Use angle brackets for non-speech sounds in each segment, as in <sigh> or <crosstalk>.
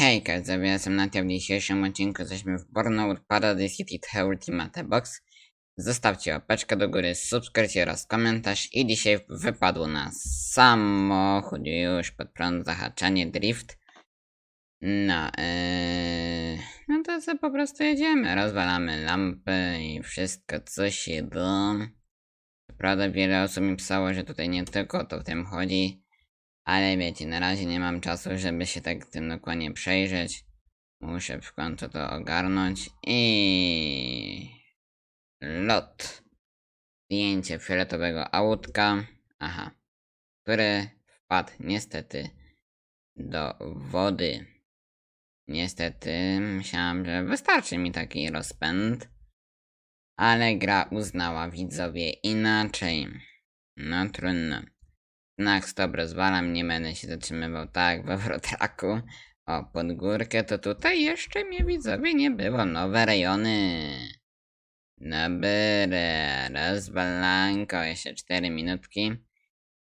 Hej, widzowie, jestem Natia. W dzisiejszym odcinku jesteśmy w Burnout Paradise City The Ultimate Box. Zostawcie łapeczkę do góry, subskrypcję oraz komentarz. I dzisiaj wypadło na samochód już pod prąd, zahaczenie, drift. No, yy, no to co po prostu jedziemy, rozwalamy lampy i wszystko co się da. Prawda wiele osób mi pisało, że tutaj nie tylko to w tym chodzi. Ale wiecie, na razie nie mam czasu, żeby się tak tym dokładnie przejrzeć. Muszę w końcu to ogarnąć i... Lot. Zdjęcie fioletowego autka. Aha. Który wpadł niestety do wody. Niestety myślałem, że wystarczy mi taki rozpęd. Ale gra uznała widzowie inaczej. No trudno. Znak stop rozwalam, nie będę się zatrzymywał tak we wrotraku. O, pod górkę to tutaj jeszcze mnie widzowie nie było. Nowe rejony. Dobra, rozwalanko, jeszcze 4 minutki.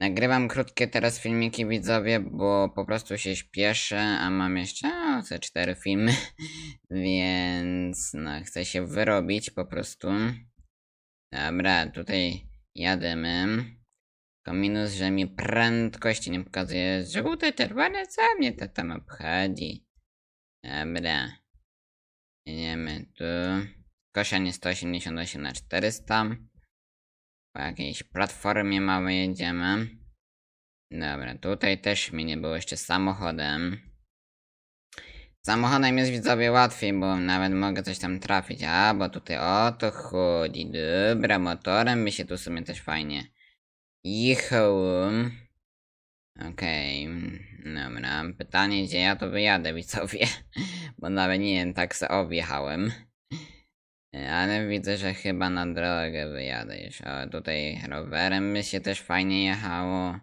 Nagrywam krótkie teraz filmiki widzowie, bo po prostu się śpieszę, a mam jeszcze o, ze 4 filmy, <laughs> więc no chcę się wyrobić po prostu. Dobra, tutaj jademy. Tylko minus, że mi prędkości nie pokazuje. Żółte, czerwone, co mnie to tam obchodzi? Dobra. Jedziemy tu. Koszenie 188 na 400. Po jakiejś platformie małej jedziemy. Dobra, tutaj też mi nie było jeszcze samochodem. Samochodem jest widzowie łatwiej, bo nawet mogę coś tam trafić. A, bo tutaj o to chodzi. Dobra, motorem by się tu w sumie też fajnie jechałem. Okej, dobra. Pytanie, gdzie ja to wyjadę, widzowie? <laughs> Bo nawet nie wiem, tak se objechałem. Ale widzę, że chyba na drogę wyjadę już. O, tutaj rowerem by się też fajnie jechało.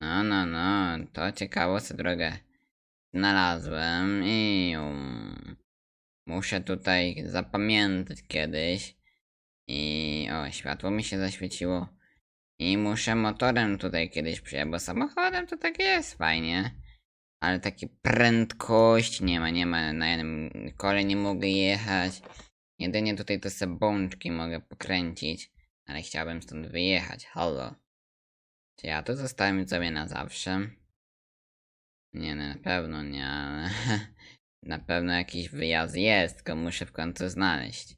No, no, no, to ciekawo sobie drogę znalazłem i um, muszę tutaj zapamiętać kiedyś. I o, światło mi się zaświeciło. I muszę motorem tutaj kiedyś przyjechać, bo samochodem to tak jest fajnie. Ale takiej prędkości nie ma, nie ma. Na jednym kole nie mogę jechać. Jedynie tutaj te sebączki mogę pokręcić. Ale chciałbym stąd wyjechać. Halo. Czy ja tu zostałem sobie na zawsze? Nie, no, na pewno nie, ale <laughs> na pewno jakiś wyjazd jest, tylko muszę w końcu znaleźć.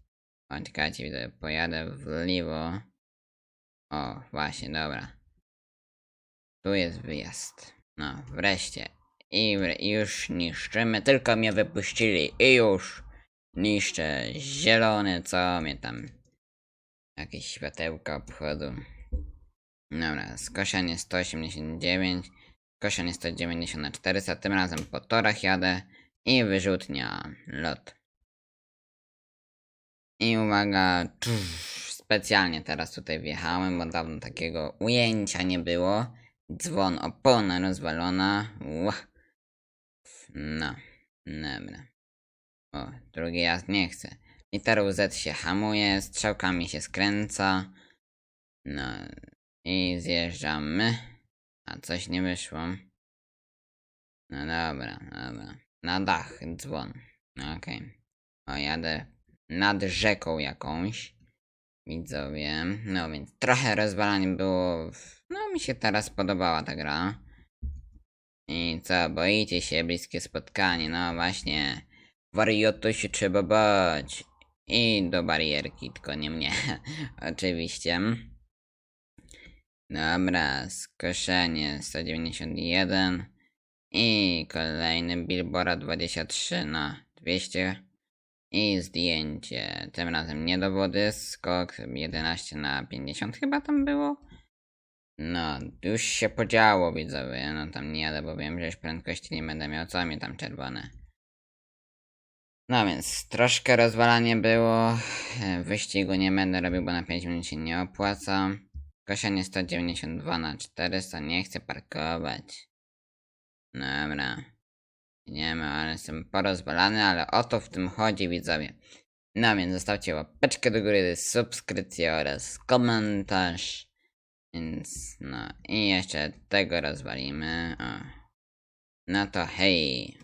O, czekajcie, widzę, pojadę w lewo. O, właśnie, dobra. Tu jest wyjazd. No, wreszcie. I, już niszczymy, tylko mnie wypuścili i już niszczę. Zielony, co mnie tam. Jakieś światełka obchodzą. Dobra, skoszenie 189, skoszenie 190 na 400, tym razem po torach jadę i wyrzutnia lot. I uwaga, czusz, specjalnie teraz tutaj wjechałem, bo dawno takiego ujęcia nie było. Dzwon, opona rozwalona. No, dobra. O, drugi jazd nie chcę. Literą Z się hamuje, strzałkami się skręca. No i zjeżdżamy. A coś nie wyszło. No dobra, dobra. Na dach dzwon. Okej. O, jadę nad rzeką jakąś. Widzowie. No więc trochę rozwalanie było. No mi się teraz podobała ta gra. I co, boicie się bliskie spotkanie? No właśnie. Warioto się trzeba bać. I do barierki, tylko nie mnie. <laughs> Oczywiście. Dobra, skoszenie 191 i kolejny Billboard 23 na 200 i zdjęcie. Tym razem nie do wody, skok 11 na 50 chyba tam było. No, już się podziało widzowie, no tam nie jadę, bo wiem, że już prędkości nie będę miał, co mi tam czerwone. No więc troszkę rozwalanie było, e, wyścigu nie będę robił, bo na 5 minut się nie opłaca. Koszenie 192 na 400, nie chcę parkować. Dobra. Nie wiem, ale jestem porozwalany, ale o to w tym chodzi, widzowie. No więc zostawcie łapeczkę do góry, subskrypcję oraz komentarz. Więc no i jeszcze tego rozwalimy. O. No to hej.